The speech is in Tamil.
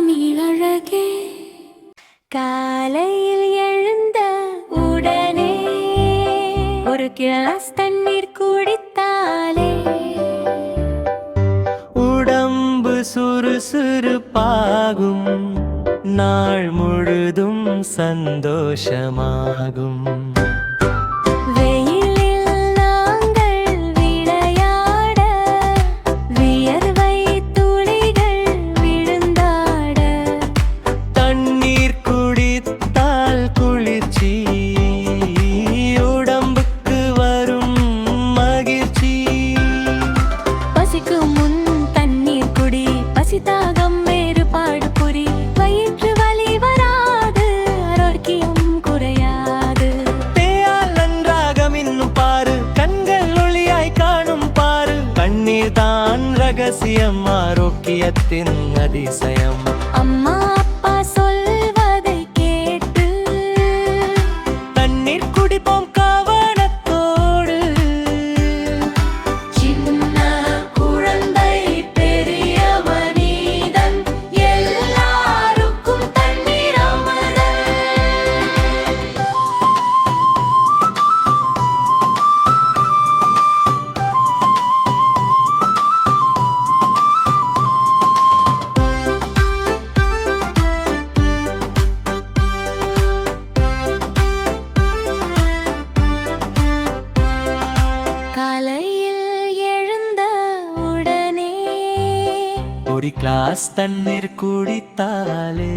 தமிழழகே காலையில் எழுந்த உடனே ஒரு கிளாஸ் தண்ணீர் குடித்தாலே. உடம்பு சுறுசுறுப்பாகும் நாள் முழுதும் சந்தோஷமாகும். രഹസ്യം ആരോഗ്യത്തിൻ അതിശയം അമ്മ ഒരു ഗ്ലാസ് തണ്ണീർ കുടിത്താലേ?